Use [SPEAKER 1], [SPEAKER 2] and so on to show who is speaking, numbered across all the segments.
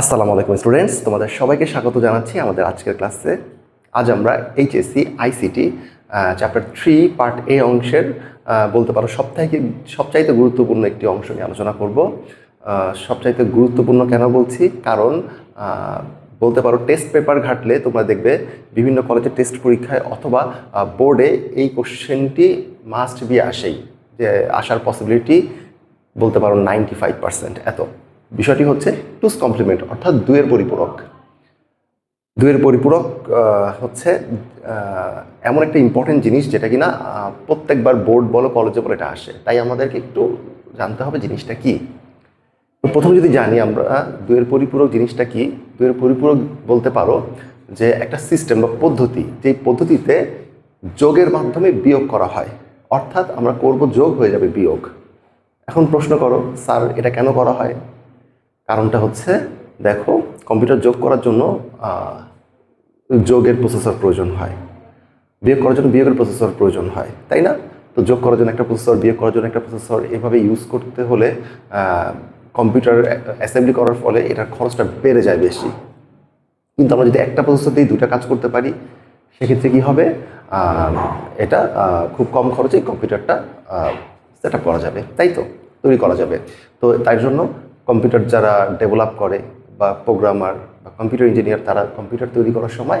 [SPEAKER 1] আসসালামু আলাইকুম স্টুডেন্টস তোমাদের সবাইকে স্বাগত জানাচ্ছি আমাদের আজকের ক্লাসে আজ আমরা HSC ICT chapter three part A অংশের বলতে পারো সবথেকে সবচাইতে গুরুত্বপূর্ণ একটি অংশ নিয়ে আলোচনা করব সবচাইতে গুরুত্বপূর্ণ কেন বলছি কারণ বলতে পারো টেস্ট পেপার ঘাটলে তোমরা দেখবে বিভিন্ন কলেজের টেস্ট পরীক্ষায় অথবা বোর্ডে এই কোশ্চেনটি মাস্ট বি আসেই যে আসার পসিবিলিটি বলতে পারো নাইনটি ফাইভ পার্সেন্ট এত বিষয়টি হচ্ছে টুস কমপ্লিমেন্ট অর্থাৎ দুয়ের পরিপূরক দুয়ের পরিপূরক হচ্ছে এমন একটা ইম্পর্টেন্ট জিনিস যেটা কিনা প্রত্যেকবার বোর্ড বলো কলেজে বলো এটা আসে তাই আমাদেরকে একটু জানতে হবে জিনিসটা কি প্রথম যদি জানি আমরা দুয়ের পরিপূরক জিনিসটা কি দুয়ের পরিপূরক বলতে পারো যে একটা সিস্টেম বা পদ্ধতি যেই পদ্ধতিতে যোগের মাধ্যমে বিয়োগ করা হয় অর্থাৎ আমরা করব যোগ হয়ে যাবে বিয়োগ এখন প্রশ্ন করো স্যার এটা কেন করা হয় কারণটা হচ্ছে দেখো কম্পিউটার যোগ করার জন্য যোগের প্রসেসর প্রয়োজন হয় বিয়োগ করার জন্য বিয়োগের প্রসেসর প্রয়োজন হয় তাই না তো যোগ করার জন্য একটা প্রসেসর বিয়োগ করার জন্য একটা প্রসেসর এভাবে ইউজ করতে হলে কম্পিউটার অ্যাসেম্বলি করার ফলে এটার খরচটা বেড়ে যায় বেশি কিন্তু আমরা যদি একটা প্রসেসর দিয়ে দুটা কাজ করতে পারি সেক্ষেত্রে কী হবে এটা খুব কম খরচে কম্পিউটারটা সেট করা যাবে তাই তো তৈরি করা যাবে তো তাই জন্য কম্পিউটার যারা ডেভেলপ করে বা প্রোগ্রামার বা কম্পিউটার ইঞ্জিনিয়ার তারা কম্পিউটার তৈরি করার সময়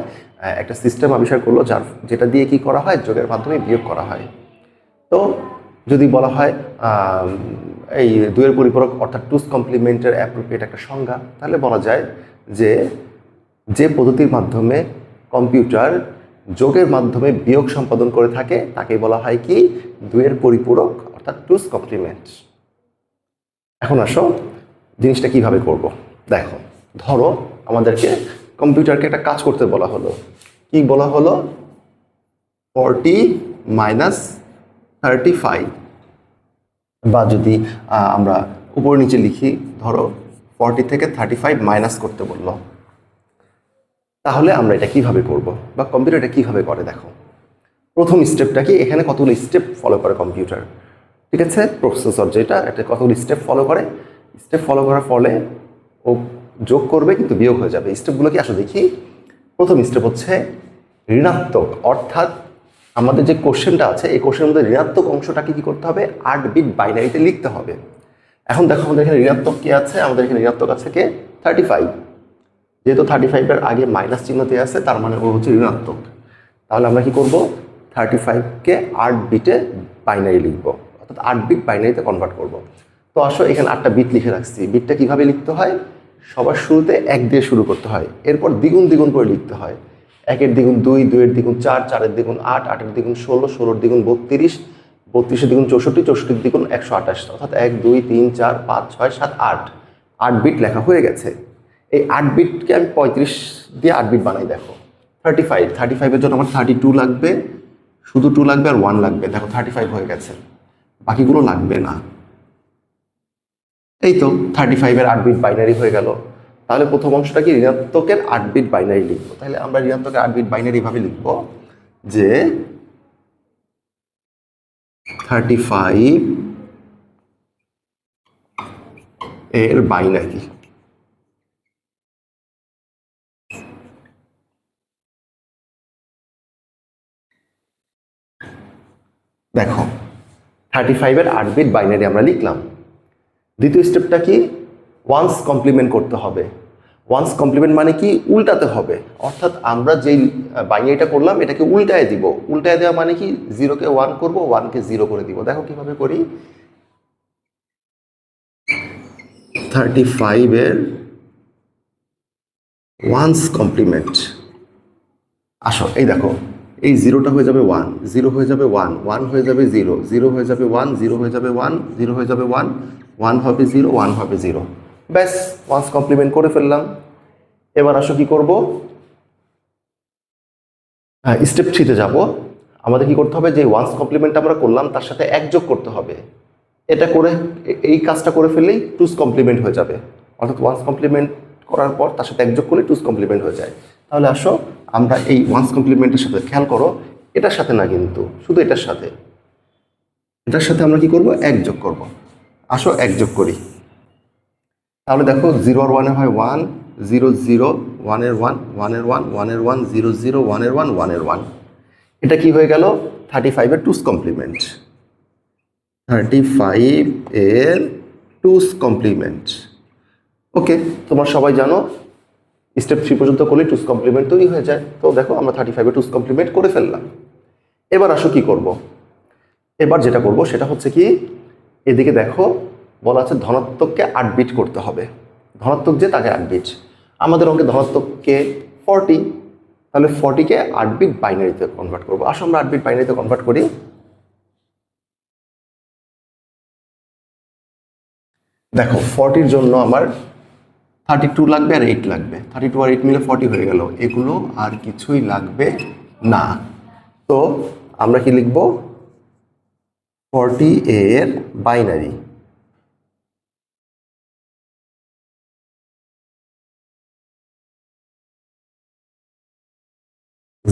[SPEAKER 1] একটা সিস্টেম আবিষ্কার করলো যার যেটা দিয়ে কি করা হয় যোগের মাধ্যমে বিয়োগ করা হয় তো যদি বলা হয় এই দুয়ের পরিপূরক অর্থাৎ টুস কমপ্লিমেন্টের অ্যাপ্রোপ্রিয়েট একটা সংজ্ঞা তাহলে বলা যায় যে যে পদ্ধতির মাধ্যমে কম্পিউটার যোগের মাধ্যমে বিয়োগ সম্পাদন করে থাকে তাকে বলা হয় কি দুয়ের পরিপূরক অর্থাৎ টুস কমপ্লিমেন্ট এখন আসো জিনিসটা কিভাবে করব। দেখো ধরো আমাদেরকে কম্পিউটারকে একটা কাজ করতে বলা হলো কি বলা হলো ফর্টি মাইনাস থার্টি ফাইভ বা যদি আমরা উপর নিচে লিখি ধরো ফর্টি থেকে থার্টি ফাইভ মাইনাস করতে বললো তাহলে আমরা এটা কিভাবে করব বা কম্পিউটারটা কিভাবে কীভাবে করে দেখো প্রথম স্টেপটা কি এখানে কতগুলো স্টেপ ফলো করে কম্পিউটার ঠিক আছে প্রসেসর যেটা এটা কতগুলো স্টেপ ফলো করে স্টেপ ফলো করার ফলে ও যোগ করবে কিন্তু বিয়োগ হয়ে যাবে স্টেপগুলো কি আসলে দেখি প্রথম স্টেপ হচ্ছে ঋণাত্মক অর্থাৎ আমাদের যে কোশ্চেনটা আছে এই কোশ্চেনের মধ্যে ঋণাত্মক অংশটাকে কী করতে হবে আট বিট বাইনারিতে লিখতে হবে এখন দেখো আমাদের এখানে ঋণাত্মক কী আছে আমাদের এখানে ঋণাত্মক আছে কে থার্টি ফাইভ যেহেতু থার্টি ফাইভের আগে মাইনাস চিহ্ন দেওয়া আছে তার মানে ও হচ্ছে ঋণাত্মক তাহলে আমরা কি করবো থার্টি ফাইভকে আট বিটে বাইনারি লিখবো অর্থাৎ আট বিট বাইনারিতে কনভার্ট করবো তো আসো এখানে আটটা বিট লিখে রাখছি বিটটা কিভাবে লিখতে হয় সবার শুরুতে এক দিয়ে শুরু করতে হয় এরপর দ্বিগুণ দ্বিগুণ করে লিখতে হয় একের দ্বিগুণ দুই দুইয়ের দ্বিগুণ চার চারের দ্বিগুণ আট আটের দ্বিগুণ ষোলো ষোলোর দ্বিগুণ বত্রিশ বত্রিশের দ্বিগুণ চৌষট্টি চৌষট্টির দ্বিগুণ একশো আঠাশ অর্থাৎ এক দুই তিন চার পাঁচ ছয় সাত আট আট বিট লেখা হয়ে গেছে এই আট বিটকে আমি পঁয়ত্রিশ দিয়ে আট বিট বানাই দেখো থার্টি ফাইভ থার্টি ফাইভের জন্য আমার থার্টি টু লাগবে শুধু টু লাগবে আর ওয়ান লাগবে দেখো থার্টি ফাইভ হয়ে গেছে বাকিগুলো লাগবে না এই তো থার্টি ফাইভের আট বিট বাইনারি হয়ে গেল তাহলে প্রথম অংশটা কি ঋণাত্মকের আট বিট বাইনারি লিখবো তাহলে আমরা ঋণাত্মকের আট বিট বাইনারি ভাবে লিখবো যে থার্টি ফাইভ এর বাইনারি দেখো থার্টি ফাইভের আট বিট বাইনারি আমরা লিখলাম দ্বিতীয় স্টেপটা কি ওয়ান্স কমপ্লিমেন্ট করতে হবে ওয়ান্স কমপ্লিমেন্ট মানে কি উল্টাতে হবে অর্থাৎ আমরা যেই বাইয়েটা করলাম এটাকে উল্টায় দিব উল্টায় দেওয়া মানে কি জিরোকে ওয়ান করবো ওয়ানকে জিরো করে দিব দেখো কিভাবে করি থার্টি ফাইভের ওয়ান্স কমপ্লিমেন্ট আসো এই দেখো এই জিরোটা হয়ে যাবে ওয়ান জিরো হয়ে যাবে ওয়ান ওয়ান হয়ে যাবে জিরো জিরো হয়ে যাবে ওয়ান জিরো হয়ে যাবে ওয়ান জিরো হয়ে যাবে ওয়ান ওয়ান হবে জিরো ওয়ান হবে জিরো ব্যাস ওয়ান্স কমপ্লিমেন্ট করে ফেললাম এবার আসো কি করবো স্টেপ থ্রিতে যাব আমাদের কি করতে হবে যে ওয়ান্স কমপ্লিমেন্ট আমরা করলাম তার সাথে এক যোগ করতে হবে এটা করে এই কাজটা করে ফেললেই টুস কমপ্লিমেন্ট হয়ে যাবে অর্থাৎ ওয়ান্স কমপ্লিমেন্ট করার পর তার সাথে একযোগ করলে টুস কমপ্লিমেন্ট হয়ে যায় তাহলে আসো আমরা এই ওয়ান্স কমপ্লিমেন্টের সাথে খেয়াল করো এটার সাথে না কিন্তু শুধু এটার সাথে এটার সাথে আমরা কি করব এক যোগ করবো আসো একযোগ করি তাহলে দেখো জিরোর ওয়ানে হয় ওয়ান জিরো জিরো ওয়ানের ওয়ান ওয়ানের ওয়ান ওয়ানের ওয়ান জিরো জিরো ওয়ানের ওয়ান ওয়ানের ওয়ান এটা কি হয়ে গেল থার্টি ফাইভের টুস কমপ্লিমেন্ট থার্টি ফাইভ এর টুস কমপ্লিমেন্ট ওকে তোমার সবাই জানো স্টেপ থ্রি পর্যন্ত করলে টুস কমপ্লিমেন্ট তৈরি হয়ে যায় তো দেখো আমরা থার্টি ফাইভে টুস কমপ্লিমেন্ট করে ফেললাম এবার আসো কি করব। এবার যেটা করব সেটা হচ্ছে কি এদিকে দেখো বলা আছে ধনাত্মককে আটবিট করতে হবে ধনাত্মক যে তাকে আটবিট আমাদের অঙ্কে ধনাত্মককে ফর্টি তাহলে ফর্টিকে আট বিট বাইনারিতে কনভার্ট করবো আসো আমরা আটবিট বাইনারিতে কনভার্ট করি দেখো ফর্টির জন্য আমার থার্টি টু লাগবে আর এইট লাগবে থার্টি টু আর এইট মিলে ফর্টি হয়ে গেল এগুলো আর কিছুই লাগবে না তো আমরা কি লিখবো ফর্টি এর binary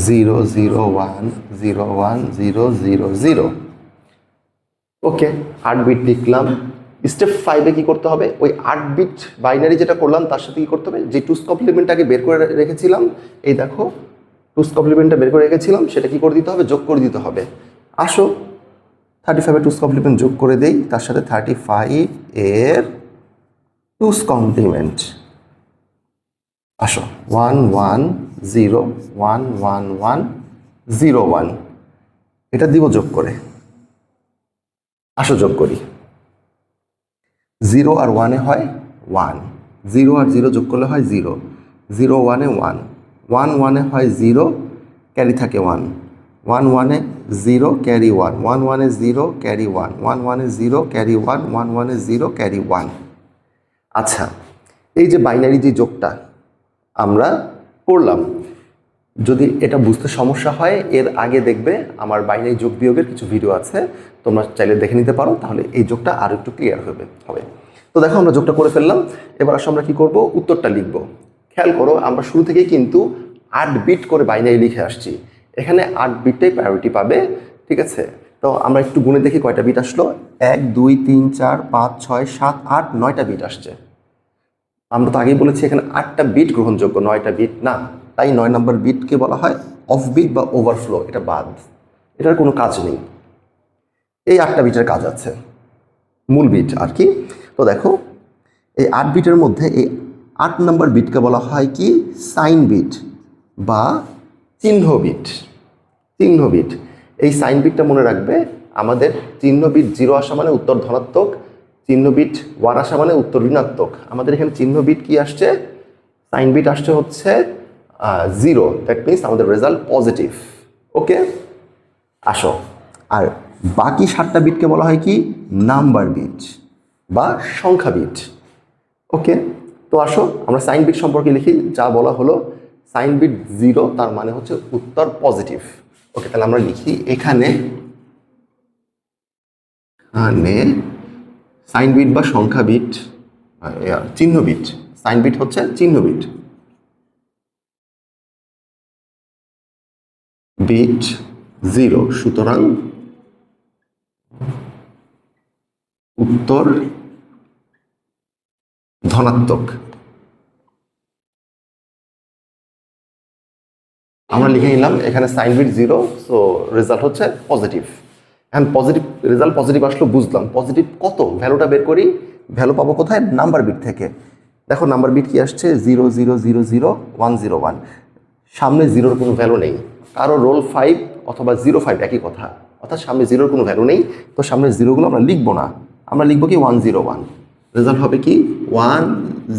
[SPEAKER 1] zero zero one zero one zero zero zero okay আট বিট লিখলাম স্টেপ ফাইভে কি করতে হবে ওই আট বিট বাইনারি যেটা করলাম তার সাথে কি করতে হবে যে টুস কমপ্লিমেন্ট আগে বের করে রেখেছিলাম এই দেখো টুস কমপ্লিমেন্টটা বের করে রেখেছিলাম সেটা কি করে দিতে হবে যোগ করে দিতে হবে আসো থার্টি ফাইভের টুস কমপ্লিমেন্ট যোগ করে দেই তার সাথে থার্টি ফাইভ এর টুস কমপ্লিমেন্ট আসো one one zero one one one zero one এটা দিব যোগ করে আসো যোগ করি জিরো আর ওয়ানে হয় ওয়ান জিরো আর জিরো যোগ করলে হয় জিরো জিরো ওয়ানে ওয়ান ওয়ান ওয়ানে হয় জিরো ক্যারি থাকে ওয়ান ওয়ান ওয়ানে জিরো ক্যারি ওয়ান ওয়ান ওয়ানে জিরো ক্যারি ওয়ান ওয়ান ওয়ানে জিরো ক্যারি ওয়ান ওয়ান ওয়ানে জিরো ক্যারি ওয়ান আচ্ছা এই যে বাইনারি যে যোগটা আমরা করলাম যদি এটা বুঝতে সমস্যা হয় এর আগে দেখবে আমার বাইনারি যোগ বিয়োগের কিছু ভিডিও আছে তোমরা চাইলে দেখে নিতে পারো তাহলে এই যোগটা আরও একটু ক্লিয়ার হবে হবে তো দেখো আমরা যোগটা করে ফেললাম এবার আসলে আমরা কী করব উত্তরটা লিখব খেয়াল করো আমরা শুরু থেকেই কিন্তু আট বিট করে বাইনারি লিখে আসছি এখানে আট বিটটাই প্রায়োরিটি পাবে ঠিক আছে তো আমরা একটু গুণে দেখি কয়টা বিট আসলো এক দুই তিন চার পাঁচ ছয় সাত আট নয়টা বিট আসছে আমরা তো আগেই বলেছি এখানে আটটা বিট গ্রহণযোগ্য নয়টা বিট না তাই নয় নম্বর বিটকে বলা হয় অফ বিট বা ওভারফ্লো এটা বাদ এটার কোনো কাজ নেই এই আটটা বিটের কাজ আছে মূল বিট আর কি তো দেখো এই আট বিটের মধ্যে এই আট নম্বর বিটকে বলা হয় কি সাইন বিট বা চিহ্নবিট চিহ্নবিট এই সাইন বিটটা মনে রাখবে আমাদের চিহ্নবিট জিরো আসা মানে উত্তর ধনাত্মক চিহ্নবিট ওয়ান আসা মানে উত্তর ঋণাত্মক আমাদের এখানে চিহ্নবিট কি আসছে সাইন বিট আসছে হচ্ছে জিরো দ্যাট মিনস আমাদের রেজাল্ট পজিটিভ ওকে আসো আর বাকি সাতটা বিটকে বলা হয় কি নাম্বার বিট বা সংখ্যা বিট ওকে তো আসো আমরা সাইন বিট সম্পর্কে লিখি যা বলা হলো সাইন বিট জিরো তার মানে হচ্ছে উত্তর পজিটিভ ওকে তাহলে আমরা লিখি এখানে সাইন বিট বা সংখ্যা বিট চিহ্ন বিট সাইন বিট হচ্ছে চিহ্ন বিট বিট জিরো সুতরাং উত্তর ধনাত্মক আমরা লিখে নিলাম এখানে sign bit zero so result হচ্ছে পজিটিভ এখন পজিটিভ রেজাল্ট পজিটিভ আসলো বুঝলাম পজিটিভ কত ভ্যালুটা বের করি ভ্যালু পাবো কোথায় নাম্বার বিট থেকে দেখো নাম্বার বিট কি আসছে zero zero zero zero one zero one সামনে জিরোর কোনো ভ্যালু নেই কারো রোল ফাইভ অথবা জিরো ফাইভ একই কথা অর্থাৎ সামনে জিরোর কোনো ভ্যালু নেই তো সামনে জিরোগুলো আমরা লিখবো না আমরা লিখবো কি ওয়ান জিরো ওয়ান রেজাল্ট হবে কি ওয়ান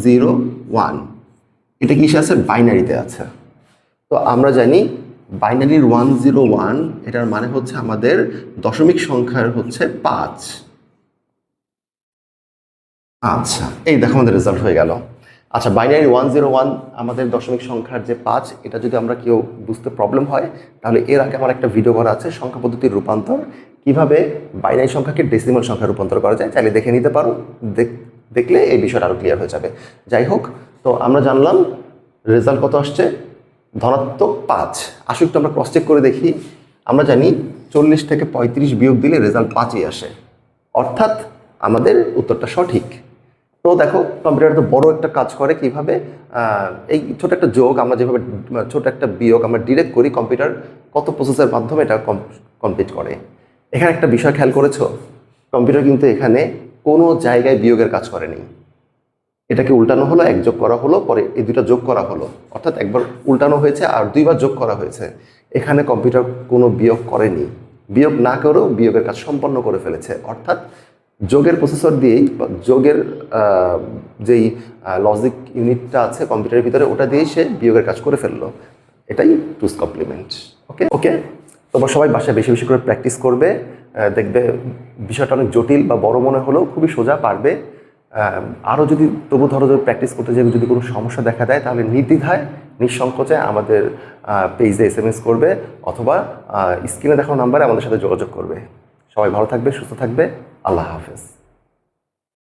[SPEAKER 1] জিরো ওয়ান এটা কিসে আছে বাইনারিতে আছে তো আমরা জানি বাইনারির ওয়ান জিরো ওয়ান এটার মানে হচ্ছে আমাদের দশমিক সংখ্যার হচ্ছে পাঁচ আচ্ছা এই দেখো আমাদের রেজাল্ট হয়ে গেল আচ্ছা বাইনারি ওয়ান জিরো ওয়ান আমাদের দশমিক সংখ্যার যে পাঁচ এটা যদি আমরা কেউ বুঝতে প্রবলেম হয় তাহলে এর আগে আমার একটা ভিডিও করা আছে সংখ্যা পদ্ধতির রূপান্তর কিভাবে বাইনারি সংখ্যাকে ডেসিমাল সংখ্যা রূপান্তর করা যায় চাইলে দেখে নিতে পারো দেখলে এই বিষয়টা আরও ক্লিয়ার হয়ে যাবে যাই হোক তো আমরা জানলাম রেজাল্ট কত আসছে ধনাত্মক পাঁচ আসুক তো আমরা ক্রসচেক করে দেখি আমরা জানি চল্লিশ থেকে পঁয়ত্রিশ বিয়োগ দিলে রেজাল্ট পাঁচই আসে অর্থাৎ আমাদের উত্তরটা সঠিক তো দেখো কম্পিউটার তো বড় একটা কাজ করে কিভাবে এই ছোট একটা যোগ আমরা যেভাবে ছোট একটা বিয়োগ আমরা ডিরেক্ট করি কম্পিউটার কত প্রসেসের মাধ্যমে এটা কমপ্লিট করে এখানে একটা বিষয় খেয়াল করেছো কম্পিউটার কিন্তু এখানে কোনো জায়গায় বিয়োগের কাজ করেনি এটাকে উল্টানো হলো এক যোগ করা হলো পরে এই দুইটা যোগ করা হলো অর্থাৎ একবার উল্টানো হয়েছে আর দুইবার যোগ করা হয়েছে এখানে কম্পিউটার কোনো বিয়োগ করেনি বিয়োগ না করেও বিয়োগের কাজ সম্পন্ন করে ফেলেছে অর্থাৎ যোগের প্রসেসর দিয়েই যোগের যেই লজিক ইউনিটটা আছে কম্পিউটারের ভিতরে ওটা দিয়েই সে বিয়োগের কাজ করে ফেললো এটাই টুস কমপ্লিমেন্ট ওকে ওকে তোমার সবাই বাসায় বেশি বেশি করে প্র্যাকটিস করবে দেখবে বিষয়টা অনেক জটিল বা বড় মনে হলেও খুবই সোজা পারবে আরও যদি তবু ধরো যদি প্র্যাকটিস করতে যাবে যদি কোনো সমস্যা দেখা দেয় তাহলে নির্দ্বিধায় নিঃসংকোচে আমাদের পেজে এস এম এস করবে অথবা স্ক্রিনে দেখানো নাম্বারে আমাদের সাথে যোগাযোগ করবে সবাই ভালো থাকবে সুস্থ থাকবে আল্লাহ হাফেজ